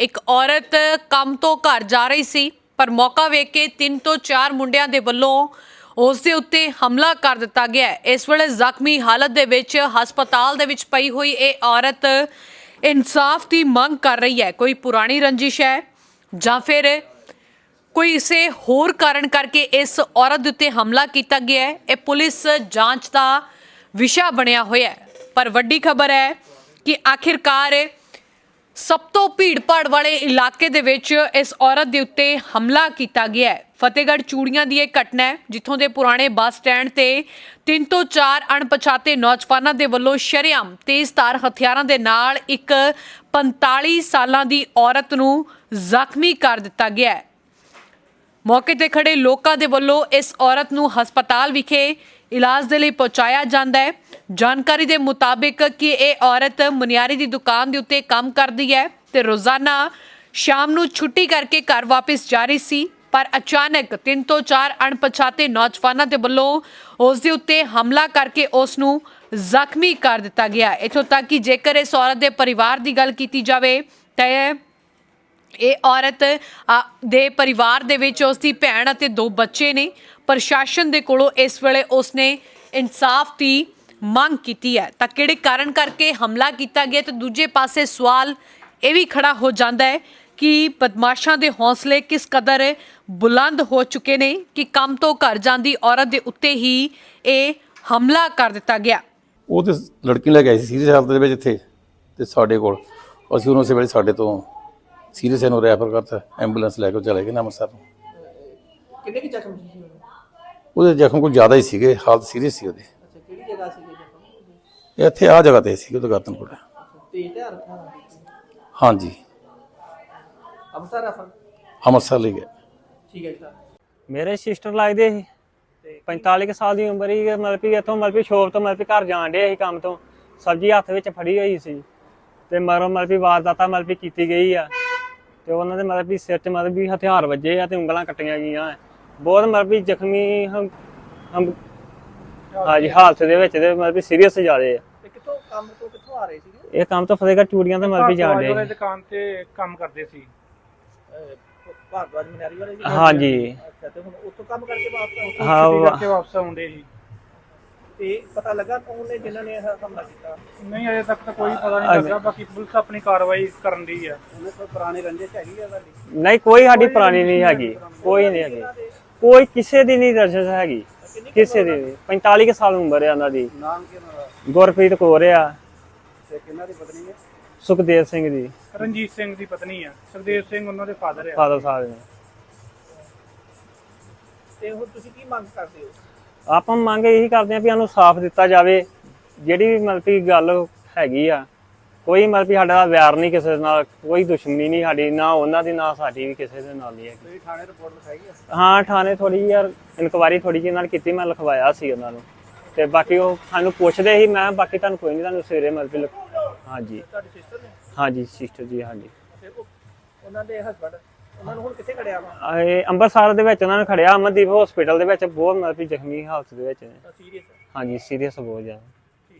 ਇੱਕ ਔਰਤ ਕੰਮ ਤੋਂ ਘਰ ਜਾ ਰਹੀ ਸੀ, ਪਰ ਮੌਕਾ ਵੇਖ ਕੇ ਤਿੰਨ ਤੋਂ ਚਾਰ ਮੁੰਡਿਆਂ ਦੇ ਵੱਲੋਂ ਉਸ ਦੇ ਉੱਤੇ ਹਮਲਾ ਕਰ ਦਿੱਤਾ ਗਿਆ ਇਸ ਵੇਲੇ ਜ਼ਖਮੀ ਹਾਲਤ ਦੇ ਵਿੱਚ ਹਸਪਤਾਲ ਦੇ ਵਿੱਚ ਪਈ ਹੋਈ ਇਹ ਔਰਤ ਇਨਸਾਫ ਦੀ ਮੰਗ ਕਰ ਰਹੀ ਹੈ। ਕੋਈ ਪੁਰਾਣੀ ਰੰਜਿਸ਼ ਹੈ ਜਾਂ ਫਿਰ ਕੋਈ ਇਸੇ ਹੋਰ ਕਾਰਨ ਕਰਕੇ ਇਸ ਔਰਤ ਦੇ ਉੱਤੇ ਹਮਲਾ ਕੀਤਾ ਗਿਆ ਹੈ? ਇਹ ਪੁਲਿਸ ਜਾਂਚ ਦਾ ਵਿਸ਼ਾ ਬਣਿਆ ਹੋਇਆ ਹੈ। ਪਰ ਵੱਡੀ ਖਬਰ ਹੈ ਕਿ ਆਖਿਰਕਾਰ ਸਭ ਤੋਂ ਭੀੜ-ਭਾੜ ਵਾਲੇ ਇਲਾਕੇ ਦੇ ਵਿੱਚ ਇਸ ਔਰਤ ਦੇ ਉੱਤੇ ਹਮਲਾ ਕੀਤਾ ਗਿਆ ਹੈ। ਫਤਿਹਗੜ੍ਹ ਚੂੜੀਆਂ ਦੀ ਇਹ ਘਟਨਾ ਹੈ, ਜਿੱਥੋਂ ਦੇ ਪੁਰਾਣੇ ਬੱਸ ਸਟੈਂਡ ਤੇ ਤਿੰਨ ਤੋਂ ਚਾਰ ਅਣਪਛਾਤੇ ਨੌਜਵਾਨਾਂ ਦੇ ਵੱਲੋਂ ਸ਼ਰੇਆਮ ਤੇਜ਼ਧਾਰ ਹਥਿਆਰਾਂ ਦੇ ਨਾਲ ਇੱਕ 45 ਸਾਲਾਂ ਦੀ ਔਰਤ ਨੂੰ ਜ਼ਖਮੀ ਕਰ ਦਿੱਤਾ ਗਿਆ ਹੈ। ਮੌਕੇ ਤੇ ਖੜੇ ਲੋਕਾਂ ਦੇ ਵੱਲੋਂ ਇਸ ਔਰਤ ਨੂੰ ਹਸਪਤਾਲ ਵਿਖੇ ਇਲਾਜ ਦੇ ਲਈ ਪਹੁੰਚਾਇਆ ਜਾਂਦਾ ਹੈ। ਜਾਣਕਾਰੀ ਦੇ ਮੁਤਾਬਿਕ ਕਿ ਇਹ ਔਰਤ ਮਨਿਆਰੀ ਦੀ ਦੁਕਾਨ ਦੇ ਉੱਤੇ ਕੰਮ ਕਰਦੀ ਹੈ ਤੇ ਰੋਜ਼ਾਨਾ ਸ਼ਾਮ ਨੂੰ ਛੁੱਟੀ ਕਰਕੇ ਘਰ ਵਾਪਸ ਜਾ ਰਹੀ ਸੀ, ਪਰ ਅਚਾਨਕ ਤਿੰਨ ਤੋਂ ਚਾਰ ਅਣਪਛਾਤੇ ਨੌਜਵਾਨਾਂ ਦੇ ਵੱਲੋਂ ਉਸ ਦੇ ਉੱਤੇ ਹਮਲਾ ਕਰਕੇ ਉਸ ਨੂੰ ਜ਼ਖਮੀ ਕਰ ਦਿੱਤਾ ਗਿਆ। ਇਥੋਂ ਤੱਕ ਕਿ ਜੇਕਰ ਇਸ ਔਰਤ ਦੇ ਪਰਿਵਾਰ ਦੀ ਗੱਲ ਕੀਤੀ ਜਾਵੇ, ਤਾਂ ਇਹ ਔਰਤ ਦੇ ਪਰਿਵਾਰ ਦੇ ਵਿੱਚ ਉਸ ਦੀ ਭੈਣ ਅਤੇ ਦੋ ਬੱਚੇ ਨੇ। ਪ੍ਰਸ਼ਾਸਨ ਦੇ ਕੋਲੋਂ ਇਸ ਵੇਲੇ ਉਸਨੇ ਇਨਸਾਫ ਦੀ ਮੰਗ ਕੀਤੀ ਹੈ। ਤਾਂ ਕਿਹੜੇ ਕਾਰਨ ਕਰਕੇ ਹਮਲਾ ਕੀਤਾ ਗਿਆ ਤੇ ਦੂਜੇ ਪਾਸੇ ਸਵਾਲ ਇਹ ਵੀ ਖੜਾ ਹੋ ਜਾਂਦਾ ਹੈ ਕਿ ਬਦਮਾਸ਼ਾਂ ਦੇ ਹੌਸਲੇ ਕਿਸ ਕਦਰ ਬੁਲੰਦ ਹੋ ਚੁੱਕੇ ਨੇ ਕਿ ਕੰਮ ਤੋਂ ਘਰ ਜਾਂਦੀ ਔਰਤ ਦੇ ਉੱਤੇ ਹੀ ਇਹ ਹਮਲਾ ਕਰ ਦਿੱਤਾ ਗਿਆ। ਉਹ ਤੇ ਲੜਕੀ ਲੈ ਕੇ ਆਈ ਸੀ ਸੀਰੀਅਸ ਹਾਲਤ ਦੇ ਵਿੱਚ ਇੱਥੇ ਤੇ ਸਾਡੇ ਕੋਲ। ਅਸੀਂ ਉਹਨੂੰ ਉਸੇ ਵੇਲੇ ਸਾਡੇ ਤੋਂ ਸੀਰੀਅਸ ਇਹਨੂੰ ਰੈਫਰ ਕਰਤਾ ਐਂਬੂਲੈਂਸ ਲੈ ਕੇ ਚਲੇ ਗਏ ਨਾ ਅੰਮ੍ਰਿਤਸਰ ਨੂੰ। ਕਿੰਨੇ ਕੀ ਜ਼ਖਮ ਸੀ ਉਹਦੇ? ਜ਼ਖਮ ਕੋਈ ਜ਼ਿਆਦਾ ਹੀ ਸੀਗੇ ਹਾਲਤ ਸੀਰੀਅਸ ਸੀ ਉਹਦੀ। ਅੱਛਾ ਕਿਹੜੀ ਜਗ੍ਹਾ ਸੀ ਜ਼ਖਮ? ਇੱਥੇ ਆ ਜਗ੍ਹਾ ਤੇ ਸੀ ਉਹਦਾ ਗਾਤਨ ਕੋਲ ਤੇਜ਼ ਹਾਂਜੀ। ਅਬਸਰ ਰਫਲ ਅੰਮ੍ਰਿਤਸਰ ਲੈ ਗਏ। ਠੀਕ ਹੈ ਸਰ। ਮੇਰੇ ਸਿਸਟਰ ਲੱਗਦੇ ਸੀ। 45 ਕੁ ਸਾਲ ਦੀ ਉਮਰ ਹੀ ਮਤਲਬ ਕਿ ਇੱਥੋਂ ਮਤਲਬ ਕਿ ਸ਼ੋਪ ਤੋਂ ਮਤਲਬ ਕਿ ਘਰ ਜਾਣ ਡੇ ਸੀ ਕੰਮ ਤੋਂ। ਸਬਜ਼ੀ ਹੱਥ ਵਿੱਚ ਫੜੀ ਹੋਈ ਸੀ। ਤੇ ਮਰੋ ਮਤਲਬ ਕਿ ਵਾਰਦਾਤਾ ਮਤਲਬ ਕਿ ਕੀਤੀ ਗਈ ਆ। ਤੇ ਉਹਨਾਂ ਦੇ ਮਤਲਬ ਕਿ ਸਿਰ 'ਚ ਮਤਲਬ ਕਿ ਹਥਿਆਰ ਵੱਜੇ ਆ ਤੇ ਉਂਗਲਾਂ ਕੱਟੀਆਂ ਗਈਆਂ। ਬਹੁਤ ਮਤਲਬ ਕਿ ਜ਼ਖਮੀ ਹਮ ਹਮ ਹਾਂਜੀ ਹਾਲਤ ਦੇ ਵਿੱਚ ਤੇ ਮਤਲਬ ਕਿ ਸੀਰੀਅਸ ਜ਼ਿਆਦੇ ਆ। ਤੇ ਕਿੱਥੋਂ ਕੰਮ ਤੋਂ ਕਿੱਥੋਂ ਆ ਰਹੇ ਸੀਗੇ? ਇਹ ਕੰਮ ਤਾਂ ਫਤਿਹਗੜ੍ਹ ਚੂੜੀਆਂ ਤੇ ਮਤਲਬ ਕਿ ਜਾਣ ਭਾਰਤਵਾਜ ਡੇ ਵਾਲੇ ਦੁਕਾਨ ਤੇ ਕੰਮ ਕਰਦੇ ਸੀ। ਮਨਿਆਰੀ ਵਾਲੇ ਜੀ? ਹਾਂਜੀ। ਅੱਛਾ ਤੇ ਹੁਣ ਉੱਥੋਂ ਕੰਮ ਕਰਕੇ ਵਾਪਸ ਆਏ ਹਾਂ ਛੁੱਟੀ ਵਾ- ਕਰਕੇ ਵਾਪਸ ਆਉਂਦੇ ਸੀ। ਤੇ ਪਤਾ ਲੱਗਾ ਕੌਣ ਨੇ ਜਿਨ੍ਹਾਂ ਨੇ ਇਹ ਹਮਲਾ ਕੀਤਾ। ਨਹੀਂ ਅਜੇ ਤੱਕ ਤਾਂ ਕੋਈ ਪਤਾ ਨਹੀਂ ਲੱਗਾ ਬਾਕੀ ਪੁਲਿਸ ਆਪਣੀ ਕਾਰਵਾਈ ਕਰਨ ਦੀ ਹੈ ਉਹਨੇ ਕੋਈ ਪੁਰਾਣੀ ਰੰਜਿਸ਼ ਹੈਗੀ ਆ ਤੁਹਾਡੀ? ਨਹੀਂ ਕੋਈ ਸਾਡੀ ਪੁਰਾਣੀ ਨਹੀਂ ਹੈਗੀ। ਕੋਈ ਨਹੀਂ ਹੈਗੀ। ਕੋਈ ਕਿਸੇ ਦੀ ਨਹੀਂ ਰਜਿਸ ਹੈਗੀ। ਕਿਸੇ ਦੀ ਨਹੀਂ। 45 ਕੁ ਸਾਲ ਉਮਰ ਹੈ ਉਹਨਾਂ ਦੀ। ਨਾਮ ਕੀ ਉਹਨਾਂ ਦਾ? ਗੁਰਪ੍ਰੀਤ ਕੌਰ ਆ। ਤੇ ਕਿਹਨਾਂ ਦੀ ਪਤਨੀ ਹੈ ਸੁਖਦੇਵ ਸਿੰਘ ਦੀ। ਰਣਜੀਤ ਸਿੰਘ ਦੀ ਪਤਨੀ ਹੈ ਸੁਖਦੇਵ ਸਿੰਘ ਉਹਨਾਂ ਦੇ ਫਾਦਰ ਹੈ ਫਾਦਰ ਸਾਹਿਬ ਨੇ। ਤੇ ਹੁਣ ਤੁਸੀਂ ਕੀ ਮੰਗ ਕਰਦੇ ਹੋ? ਆਪਾਂ ਮੰਗ ਇਹੀ ਕਰਦੇ ਆ ਵੀ ਸਾਨੂੰ ਸਾਫ਼ ਦਿੱਤਾ ਜਾਵੇ ਜਿਹੜੀ ਵੀ ਮਤਲਬ ਕਿ ਗੱਲ ਹੈਗੀ ਆ ਕੋਈ ਮਤਲਬ ਕਿ ਸਾਡਾ ਵੈਰ ਨਹੀਂ ਕਿਸੇ ਨਾਲ ਕੋਈ ਦੁਸ਼ਮਣੀ ਨਹੀਂ ਸਾਡੀ ਨਾ ਉਹਨਾਂ ਦੀ ਨਾ ਸਾਡੀ ਵੀ ਕਿਸੇ ਦੇ ਨਾਲ ਨਹੀਂ ਹੈਗੀ। ਤੁਸੀਂ ਥਾਣੇ ਰਿਪੋਰਟ ਲਿਖਾਈ ਹੈ ਹਾਂ ਥਾਣੇ ਥੋੜੀ ਯਾਰ ਇਨਕੁਆਰੀ ਥੋੜੀ ਜਿਹੀ ਨਾਲ ਕੀਤੀ ਮੈਂ ਲਿਖਵਾਇਆ ਸੀ ਉਹਨਾਂ ਨੂੰ। ਤੇ ਬਾਕੀ ਉਹ ਸਾਨੂੰ ਪੁੱਛਦੇ ਸੀ ਮੈਂ ਬਾਕੀ ਤੁਹਾਨੂੰ ਕੋਈ ਨਹੀਂ ਤੁਹਾਨੂੰ ਸਵੇਰੇ ਲਿਖ- ਹਾਂਜੀ। ਤੁਹਾਡੀ ਸਿਸਟਰ ਨੇ? ਹਾਂਜੀ ਸਿਸਟਰ ਜੀ ਹਾਂਜੀ। ਉਹਨਾਂ ਦੇ ਹਸਬੰਡ ਉਹਨਾਂ ਨੂੰ ਹੁਣ ਕਿੱਥੇ ਖੜਿਆ ਵਾ? ਇਹ ਅੰਮ੍ਰਿਤਸਰ ਦੇ ਵਿੱਚ ਉਹਨਾਂ ਨੇ ਖੜਿਆ ਅਮਨਦੀਪ ਹਸਪੀਟਲ ਦੇ ਵਿੱਚ ਬਹੁਤ ਮਤਲਬ ਕਿ ਜ਼ਖਮੀ ਹਾਲਤ ਦੇ ਵਿੱਚ ਨੇ। ਸੀਰੀਅਸ ਹਾਂਜੀ ਸੀਰੀਅਸ ਬਹੁਤ ਜ਼ਿਆਦਾ।